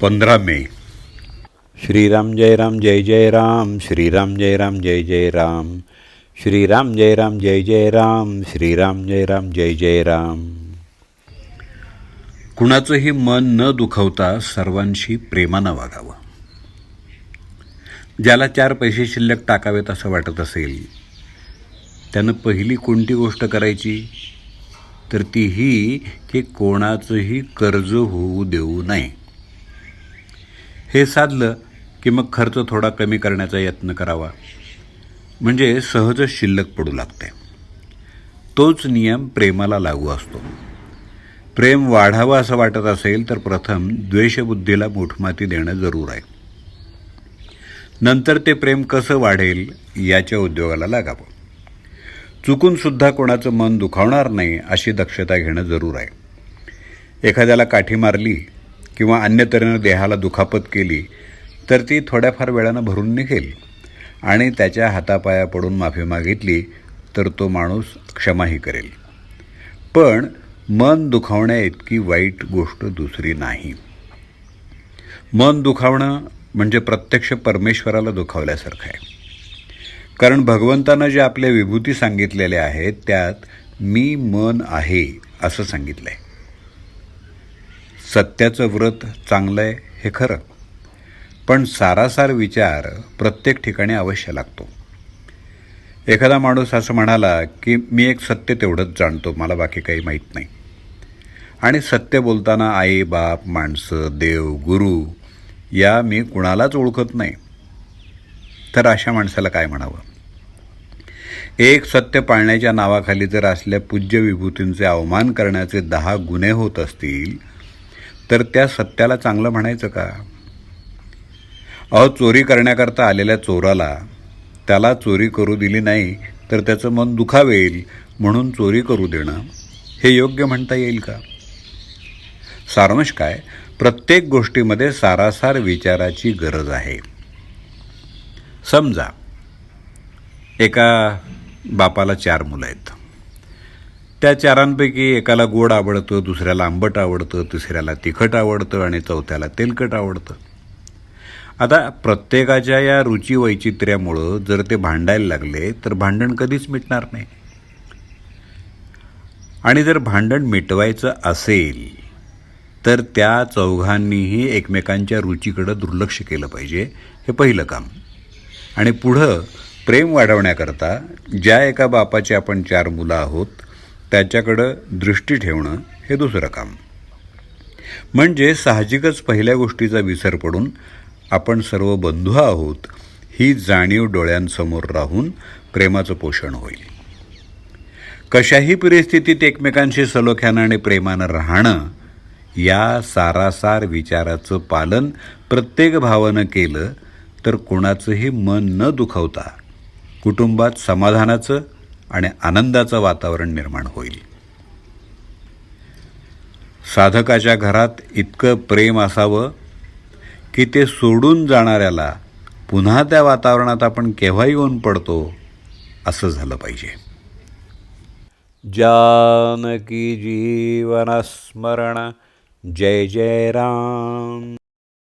पंधरा मे. श्रीराम जय राम जय जय राम. श्रीराम जय राम जय जय राम. श्रीराम जय राम जय जय राम. श्रीराम जय राम जय जय राम. कुणाचंही मन न दुखवता सर्वांशी प्रेमानं वागावं. ज्याला चार पैसे शिल्लक टाकावेत असं वाटत असेल त्यानं पहिली कोणती गोष्ट करायची? तर ती ही की कोणाचंही कर्ज होऊ देऊ नये. हे साधलं की मग खर्च थोडा कमी करण्याचा यत्न करावा. म्हणजे सहजच शिल्लक पडू लागते. तोच नियम प्रेमाला लागू असतो. प्रेम वाढावं असं वाटत असेल तर प्रथम द्वेषबुद्धीला मुठमाती देणं जरूर आहे. नंतर ते प्रेम कसं वाढेल याच्या उद्योगाला लागावं. चुकूनसुद्धा कोणाचं मन दुखावणार नाही अशी दक्षता घेणं जरूर आहे. एखाद्याला काठी मारली किंवा अन्य तऱ्हेनं देहाला दुखापत केली तर ती थोड्याफार वेळानं भरून निघेल आणि त्याच्या हातापाया पडून माफी मागितली तर तो माणूस क्षमाही करेल. पण मन दुखावण्या इतकी वाईट गोष्ट दुसरी नाही. मन दुखावणं म्हणजे प्रत्यक्ष परमेश्वराला दुखावल्यासारखं आहे. कारण भगवंतानं जे आपल्या विभूती सांगितलेल्या आहेत त्यात मी मन आहे असं सांगितलं आहे सत्याचं व्रत चांगलं आहे हे खरं. पण सारासार विचार प्रत्येक ठिकाणी अवश्य लागतो. एखादा माणूस असं म्हणाला की मी एक सत्य तेवढंच जाणतो मला बाकी काही माहीत नाही. आणि सत्य बोलताना आई बाप माणसं देव गुरु या मी कुणालाच ओळखत नाही. तर अशा माणसाला काय म्हणावं? एक सत्य पाळण्याच्या नावाखाली जर असल्या पूज्य विभूतींचे अवमान करण्याचे दहा गुन्हे होत असतील तर त्या सत्याला चांगलं म्हणायचं का? अहो चोरी करण्याकरता आलेल्या चोराला त्याला चोरी करू दिली नाही तर त्याचं मन दुखावेल म्हणून चोरी करू देणं हे योग्य म्हणता येईल का? सारांश काय? प्रत्येक गोष्टीमध्ये सारासार विचाराची गरज आहे. समजा एका बापाला चार मुलं आहेत. त्या चारांपैकी एकाला गोड आवडतं दुसऱ्याला आंबट आवडतं तिसऱ्याला तिखट आवडतं आणि चौथ्याला तेलकट आवडतं. आता प्रत्येकाच्या या रुची वैचित्र्यामुळं जर ते भांडायला लागले तर भांडण कधीच मिटणार नाही. आणि जर भांडण मिटवायचं असेल तर त्या चौघांनीही एकमेकांच्या रुचीकडं दुर्लक्ष केलं पाहिजे. हे पहिलं काम. आणि पुढं प्रेम वाढवण्याकरता ज्या एका बापाचे आपण चार मुलं आहोत त्याच्याकडं दृष्टी ठेवणं हे दुसरं काम. म्हणजे साहजिकच पहिल्या गोष्टीचा विसर पडून आपण सर्व बंधू आहोत ही जाणीव डोळ्यांसमोर राहून प्रेमाचं पोषण होईल. कशाही परिस्थितीत एकमेकांशी सलोख्यानं आणि प्रेमानं राहणं या सारासार विचाराचं पालन प्रत्येक भावानं केलं तर कोणाचंही मन न दुखवता कुटुंबात समाधानाचं आणि आनंदाचं वातावरण निर्माण होईल. साधकाच्या घरात इतकं प्रेम असावं की ते सोडून जाणाऱ्याला पुन्हा त्या वातावरणात आपण केव्हा येऊन पडतो असं झालं पाहिजे. जानकी जीवनस्मरण. जय जय राम.